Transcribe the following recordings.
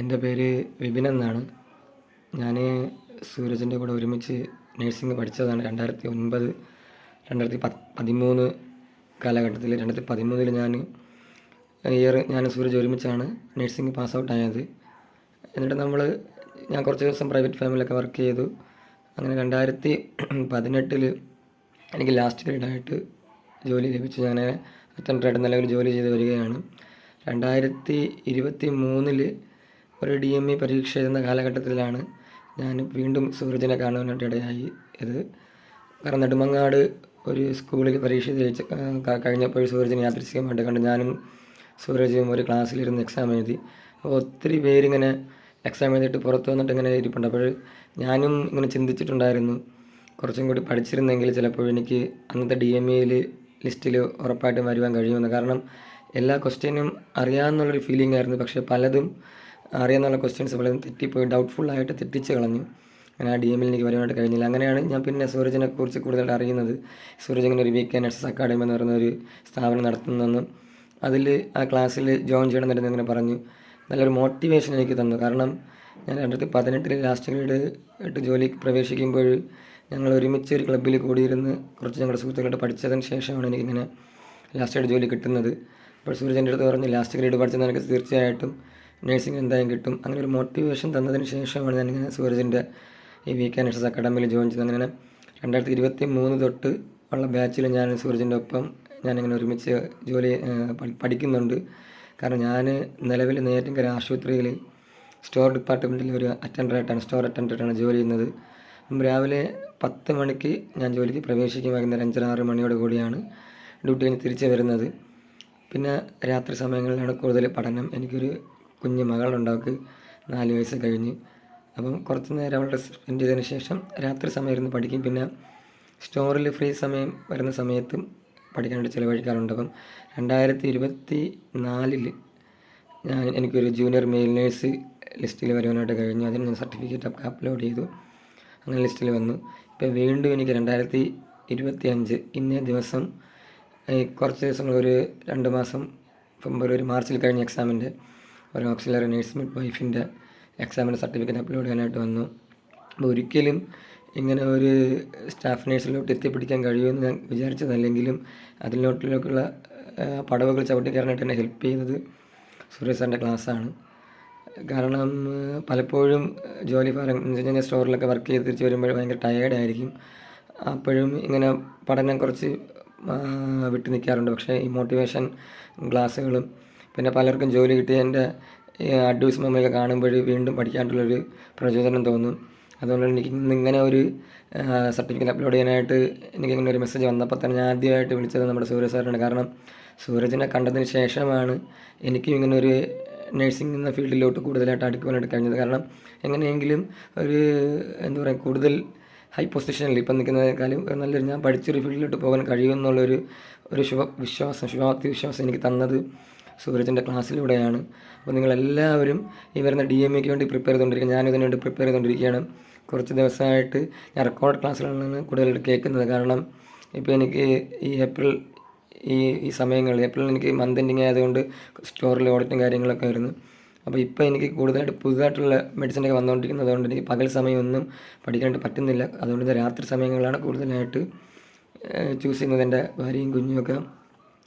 എന്റെ പേര് വിപിൻ എന്നാണ്. ഞാൻ സൂരജിന്റെ കൂടെ ഒരുമിച്ച് നേഴ്സിംഗ് പഠിച്ചതാണ്. രണ്ടായിരത്തി ഒൻപത് രണ്ടായിരത്തി പത്ത് പതിമൂന്ന് കാലഘട്ടത്തിൽ രണ്ടായിരത്തി പതിമൂന്നിൽ ഞാൻ ഇയർ ഞാൻ സൂരജ് ഒരുമിച്ചാണ് നേഴ്സിംഗ് പാസ് ഔട്ട് ആയത്. എന്നിട്ട് നമ്മൾ ഞാൻ കുറച്ച് ദിവസം പ്രൈവറ്റ് ഫാമിലൊക്കെ വർക്ക് ചെയ്തു. അങ്ങനെ രണ്ടായിരത്തി പതിനെട്ടിൽ എനിക്ക് ലാസ്റ്റ് ഗ്രേഡായിട്ട് ജോലി ലഭിച്ചു. ഞാൻ അറ്റൻഡറായിട്ട് നിലവിൽ ജോലി ചെയ്ത് വരികയാണ്. രണ്ടായിരത്തി ഇരുപത്തി മൂന്നിൽ ഒരു ഡി എം ഇ പരീക്ഷ എഴുതുന്ന കാലഘട്ടത്തിലാണ് ഞാൻ വീണ്ടും സൂരജിനെ കാണുവാനായിട്ട് ഇടയായി. ഇത് കാരണം നെടുമങ്ങാട് ഒരു സ്കൂളിൽ പരീക്ഷ ജയിച്ച് കഴിഞ്ഞപ്പോൾ സൂരജിനെ യാത്രിക്കുമായിട്ട് കണ്ട്. ഞാനും സൂരജും ഒരു ക്ലാസ്സിലിരുന്ന് എക്സാം എഴുതി. അപ്പോൾ ഒത്തിരി പേരിങ്ങനെ എക്സാം എഴുതിയിട്ട് പുറത്ത് വന്നിട്ട് ഇങ്ങനെ ഇരിപ്പുണ്ട്. അപ്പോൾ ഞാനും ഇങ്ങനെ ചിന്തിച്ചിട്ടുണ്ടായിരുന്നു. കുറച്ചും കൂടി പഠിച്ചിരുന്നെങ്കിൽ ചിലപ്പോൾ എനിക്ക് അന്നത്തെ ഡി എം ഇയിൽ ലിസ്റ്റിൽ ഉറപ്പായിട്ടും വരുവാൻ കഴിയുമെന്ന്. കാരണം എല്ലാ ക്വസ്റ്റ്യനും അറിയാമെന്നുള്ളൊരു ഫീലിംഗ് ആയിരുന്നു. പക്ഷേ പലതും അറിയാമെന്നുള്ള ക്വസ്റ്റ്യൻസ് പലതും തെറ്റിപ്പോയി ഡൗട്ട്ഫുള്ളായിട്ട് തെറ്റിച്ച് കളഞ്ഞു. അങ്ങനെ ആ ഡി എമ്മിൽ എനിക്ക് വരുവാനായിട്ട് കഴിഞ്ഞില്ല. അങ്ങനെയാണ് ഞാൻ പിന്നെ സൂരജിനെ കുറിച്ച് കൂടുതൽ അറിയുന്നത്. സൂരജ് ഇങ്ങനെ ഒരു വീക്ക് നഴ്സസ് അക്കാഡമി എന്ന് പറയുന്ന ഒരു സ്ഥാപനം നടത്തുന്നതെന്നും. അതിൽ ആ ക്ലാസ്സിൽ ജോയിൻ ചെയ്യണമെന്ന് ഇങ്ങനെ പറഞ്ഞു. നല്ലൊരു മോട്ടിവേഷൻ എനിക്ക് തന്നു. കാരണം ഞാൻ രണ്ടായിരത്തി പതിനെട്ടിൽ ലാസ്റ്റ് ഗ്രേഡ് ഇട്ട് ജോലിക്ക് പ്രവേശിക്കുമ്പോൾ ഞങ്ങൾ ഒരുമിച്ച് ഒരു ക്ലബ്ബിൽ കൂടിയിരുന്ന് കുറച്ച് ഞങ്ങളുടെ സുഹൃത്തുക്കളായിട്ട് പഠിച്ചതിന് ശേഷമാണ് എനിക്കിങ്ങനെ ലാസ്റ്റ് ഗ്രേഡ് ജോലി കിട്ടുന്നത്. അപ്പോൾ സൂരജ് എന്റെ അടുത്ത് പറഞ്ഞു ലാസ്റ്റ് ഗ്രേഡ് പഠിച്ചത് നിനക്ക് തീർച്ചയായിട്ടും നഴ്സിംഗ് എന്തായാലും കിട്ടും. അങ്ങനെ ഒരു മോട്ടിവേഷൻ തന്നതിന് ശേഷമാണ് ഞാനിങ്ങനെ സൂരജിന്റെ ഈ V K nurses academy join ചെയ്തത്. അങ്ങനെ രണ്ടായിരത്തി ഇരുപത്തി മൂന്ന് തൊട്ട് ഉള്ള ബാച്ചിൽ ഞാൻ സൂരജിന്റെ ഒപ്പം ഞാനിങ്ങനെ ഒരുമിച്ച് ജോലി പഠിക്കുന്നുണ്ട്. കാരണം ഞാൻ നിലവിൽ നേറ്റിങ്കര ആശുപത്രിയിൽ സ്റ്റോർ ഡിപ്പാർട്ട്മെന്റിൽ ഒരു അറ്റൻഡറായിട്ടാണ് സ്റ്റോർ അറ്റൻഡറായിട്ടാണ് ജോലി ചെയ്യുന്നത്. അപ്പം രാവിലെ പത്ത് മണിക്ക് ഞാൻ ജോലിക്ക് പ്രവേശിക്കും. വൈകുന്നേരം അഞ്ചര ആറ് മണിയോട് കൂടിയാണ് ഡ്യൂട്ടി കഴിഞ്ഞ് തിരിച്ച് വരുന്നത്. പിന്നെ രാത്രി സമയങ്ങളിലാണ് കൂടുതൽ പഠനം. എനിക്കൊരു കുഞ്ഞു മകൾ അവൾക്ക് നാല് വയസ്സ് കഴിഞ്ഞ്. അപ്പം കുറച്ച് നേരം അവളുടെ സ്പെൻഡ് ചെയ്തതിന് ശേഷം രാത്രി സമയം ഇരുന്ന് പഠിക്കും. പിന്നെ സ്റ്റോറിൽ ഫ്രീ സമയം വരുന്ന സമയത്തും പഠിക്കാനായിട്ട് ചിലവഴിക്കാറുണ്ട്. അപ്പം രണ്ടായിരത്തി ഇരുപത്തി നാലിൽ ഞാൻ എനിക്കൊരു ജൂനിയർ മെയിൽ നേഴ്സ് ലിസ്റ്റിൽ വരുവാനായിട്ട് കഴിഞ്ഞു. അതിന് ഞാൻ സർട്ടിഫിക്കറ്റ് ഒക്കെ അപ്ലോഡ് ചെയ്തു. അങ്ങനെ ലിസ്റ്റിൽ വന്നു. ഇപ്പോൾ വീണ്ടും എനിക്ക് രണ്ടായിരത്തി ഇരുപത്തി അഞ്ച് ഇന്നേ ദിവസം കുറച്ച് ദിവസങ്ങൾ ഒരു രണ്ട് മാസം മുമ്പ് ഒരു മാർച്ചിൽ കഴിഞ്ഞ എക്സാമിന്റെ ഒരു ഓക്സിലറി നേഴ്സ് മിഡ് വൈഫിന്റെ എക്സാമിന്റെ സർട്ടിഫിക്കറ്റ് അപ്ലോഡ് ചെയ്യാനായിട്ട് വന്നു. അപ്പോൾ ഒരിക്കലും ഇങ്ങനെ ഒരു സ്റ്റാഫ് നേഴ്സിലോട്ട് എത്തിപ്പിടിക്കാൻ കഴിയുമെന്ന് ഞാൻ വിചാരിച്ചതല്ലെങ്കിലും അതിലോട്ടിലേക്കുള്ള പടവുകൾ ചവിട്ടി കയറാനായിട്ട് എന്നെ ഹെൽപ്പ് ചെയ്തത് സുരേഷ് സാറിന്റെ ക്ലാസ്സാണ് കാരണം പലപ്പോഴും ജോലി ഭാരം ഞാൻ സ്റ്റോറിലൊക്കെ വർക്ക് ചെയ്ത് തിരിച്ച് വരുമ്പോൾ ഭയങ്കര ടയേർഡായിരിക്കും അപ്പോഴും ഇങ്ങനെ പഠനം കുറച്ച് വിട്ടു നിൽക്കാറുണ്ട് പക്ഷേ ഈ മോട്ടിവേഷൻ ക്ലാസ്സുകളും പിന്നെ പലർക്കും ജോലി കിട്ടിയതിന്റെ അഡ്വൈസ് മെമ്മൊക്കെ കാണുമ്പോൾ വീണ്ടും പഠിക്കാനുള്ളൊരു പ്രചോദനം തോന്നും. അതുകൊണ്ട് എനിക്ക് ഇങ്ങനെ ഒരു സർട്ടിഫിക്കറ്റ് അപ്ലോഡ് ചെയ്യാനായിട്ട് എനിക്ക് ഇങ്ങനെ ഒരു മെസ്സേജ് വന്നപ്പോൾ തന്നെ ഞാൻ ആദ്യമായിട്ട് വിളിച്ചത് നമ്മുടെ സൂരജ് സാറാണ് കാരണം സൂരജിനെ കണ്ടതിന് ശേഷമാണ് എനിക്കും ഇങ്ങനെ ഒരു നഴ്സിംഗ് എന്ന ഫീൽഡിലോട്ട് കൂടുതലായിട്ട് അടുക്കുവാനായിട്ട് കഴിഞ്ഞത്. കാരണം എങ്ങനെയെങ്കിലും ഒരു എന്താ പറയുക കൂടുതൽ ഹൈ പൊസിഷനിൽ ഇപ്പം നിൽക്കുന്നതിനേക്കാളും നല്ലൊരു ഞാൻ പഠിച്ചൊരു ഫീൽഡിലോട്ട് പോകാൻ കഴിയുമെന്നുള്ളൊരു ഒരു ശുഭ വിശ്വാസം ശുഭാപ്തി വിശ്വാസം എനിക്ക് തന്നത് സൂരജിന്റെ ക്ലാസ്സിലൂടെയാണ്. അപ്പോൾ നിങ്ങളെല്ലാവരും ഈ വരുന്ന ഡി എം എക്ക് വേണ്ടി പ്രിപ്പയർ ചെയ്തുകൊണ്ടിരിക്കുക. ഞാനും വേണ്ടി പ്രിപ്പയർ ചെയ്തുകൊണ്ടിരിക്കുകയാണ്. കുറച്ച് ദിവസമായിട്ട് ഞാൻ റെക്കോർഡ് ക്ലാസ്സുകളാണ് കൂടുതലായിട്ട് കേൾക്കുന്നത്. കാരണം ഇപ്പോൾ എനിക്ക് ഈ ഏപ്രിൽ ഈ ഈ സമയങ്ങളിൽ ഏപ്രിൽ എനിക്ക് മന്ത് എൻഡിങ് ആയതുകൊണ്ട് സ്റ്റോറിൽ ഓഡിറ്റും കാര്യങ്ങളൊക്കെ വരുന്നു. അപ്പോൾ ഇപ്പോൾ എനിക്ക് കൂടുതലായിട്ട് പുതുതായിട്ടുള്ള മെഡിസിനൊക്കെ വന്നുകൊണ്ടിരിക്കുന്നത് അതുകൊണ്ട് എനിക്ക് പകൽ സമയമൊന്നും പഠിക്കാനായിട്ട് പറ്റുന്നില്ല. അതുകൊണ്ട് രാത്രി സമയങ്ങളാണ് കൂടുതലായിട്ട് ചൂസ് ചെയ്യുന്നത് എന്റെ ഭാര്യയും കുഞ്ഞുമൊക്കെ.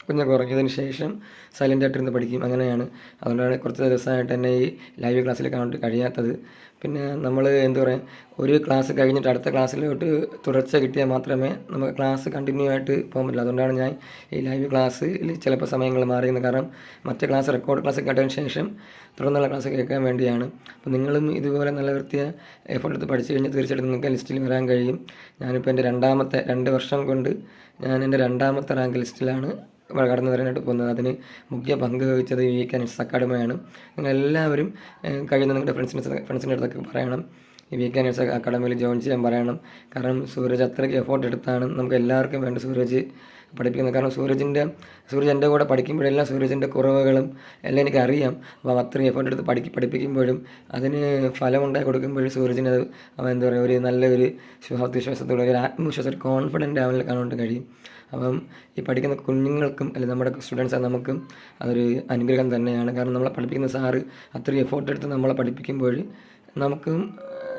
കുഞ്ഞൊക്കെ ഉറങ്ങിയതിന് ശേഷം സൈലന്റ് ആയിട്ടിരുന്ന് പഠിക്കും. അങ്ങനെയാണ്. അതുകൊണ്ടാണ് കുറച്ച് ദിവസമായിട്ട് എന്നെ ഈ ലൈവ് ക്ലാസ്സിൽ കാണാൻ കഴിയാത്തത്. പിന്നെ നമ്മൾ എന്താ പറയുക ഒരു ക്ലാസ് കഴിഞ്ഞിട്ട് അടുത്ത ക്ലാസ്സിലോട്ട് തുടർച്ച കിട്ടിയാൽ മാത്രമേ നമുക്ക് ക്ലാസ് കണ്ടിന്യൂ ആയിട്ട് പോകാൻ പറ്റില്ല അതുകൊണ്ടാണ് ഞാൻ ഈ ലൈവ് ക്ലാസ്സിൽ ചിലപ്പോൾ സമയങ്ങൾ മാറിയുന്നത് കാരണം മറ്റേ ക്ലാസ് റെക്കോർഡ് ക്ലാസ് കേട്ടതിന് ശേഷം തുടർന്നുള്ള ക്ലാസ് കേൾക്കാൻ വേണ്ടിയാണ്. അപ്പോൾ നിങ്ങളും ഇതുപോലെ നല്ല വൃത്തിയ എഫോർട്ട് എടുത്ത് പഠിച്ചു കഴിഞ്ഞാൽ തീർച്ചയായിട്ടും നിങ്ങൾക്ക് ലിസ്റ്റിൽ വരാൻ കഴിയും. ഞാനിപ്പോൾ എന്റെ രണ്ടാമത്തെ രണ്ട് വർഷം കൊണ്ട് ഞാൻ എന്റെ രണ്ടാമത്തെ റാങ്ക് ലിസ്റ്റിലാണ് കടന്നു വരാനായിട്ട് പോകുന്നത്. അതിന് മുഖ്യ പങ്ക് വഹിച്ചത് ഈ കനക്സ് അക്കാഡമിയാണ് നിങ്ങൾ എല്ലാവരും കഴിയുന്ന നിങ്ങളുടെ ഫ്രണ്ട്സിന്റെ ഫ്രണ്ട്സിന്റെ അടുത്തൊക്കെ പറയണം. V K news academy join ചെയ്യാൻ പറയണം. കാരണം സൂരജ് അത്രയ്ക്ക് എഫോർട്ട് എടുത്താണ്. നമുക്ക് എല്ലാവർക്കും വേണ്ട സൂരജ് പഠിപ്പിക്കുന്നത് കാരണം സൂരജിന്റെ സൂരജ് എന്റെ കൂടെ പഠിക്കുമ്പോഴെല്ലാം സൂരജിന്റെ കുറവുകളും എല്ലാം എനിക്കറിയാം അപ്പോൾ അത്രയും എഫോർട്ട് എടുത്ത് പഠിക്ക് പഠിപ്പിക്കുമ്പോഴും അതിന് ഫലമുണ്ടായി കൊടുക്കുമ്പോഴും സൂരജിന് അത് അവൻ എന്താ പറയുക ഒരു നല്ലൊരു ശുഭാപ്തിവിശ്വാസത്തോടെ ഒരു ആത്മവിശ്വാസം ഒരു കോൺഫിഡന്റ് അവനിൽ കാണാൻ കഴിയും. അപ്പം ഈ പഠിക്കുന്ന കുഞ്ഞുങ്ങൾക്കും അല്ലെങ്കിൽ നമ്മുടെ സ്റ്റുഡൻസ് നമുക്കും അതൊരു അനുഗ്രഹം തന്നെയാണ്. കാരണം നമ്മളെ പഠിപ്പിക്കുന്ന സാറ് അത്രയും എഫോർട്ട് എടുത്ത് നമ്മളെ പഠിപ്പിക്കുമ്പോൾ നമുക്കും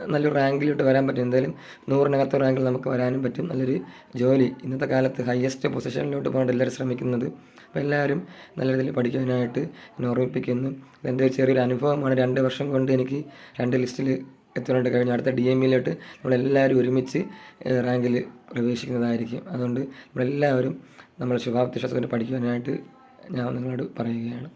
നല്ലൊരു റാങ്കിലോട്ട് വരാൻ പറ്റും. എന്തായാലും നൂറിനകത്ത് റാങ്കിൽ നമുക്ക് വരാനും പറ്റും. നല്ലൊരു ജോലി. ഇന്നത്തെ കാലത്ത് ഹയസ്റ്റ് പൊസിഷനിലോട്ട് പോകാൻ എല്ലാവരും ശ്രമിക്കുന്നത്. അപ്പോൾ എല്ലാവരും നല്ല രീതിയിൽ പഠിക്കാനായിട്ട് എന്നെ ഓർമ്മിപ്പിക്കുന്നു. എന്റെ ചെറിയൊരു അനുഭവമാണ്. രണ്ട് വർഷം കൊണ്ട് എനിക്ക് രണ്ട് ലിസ്റ്റിൽ എത്തുന്നുണ്ട് കഴിഞ്ഞ. അടുത്ത ഡി എം ഇയിലോട്ട് നമ്മളെല്ലാവരും ഒരുമിച്ച് റാങ്കിൽ പ്രവേശിക്കുന്നതായിരിക്കും. അതുകൊണ്ട് നമ്മളെല്ലാവരും നമ്മൾ ശുഭാപ്തി വിശ്വാസത്തിൽ പഠിക്കുവാനായിട്ട് ഞാൻ നിങ്ങളോട് പറയുകയാണ്.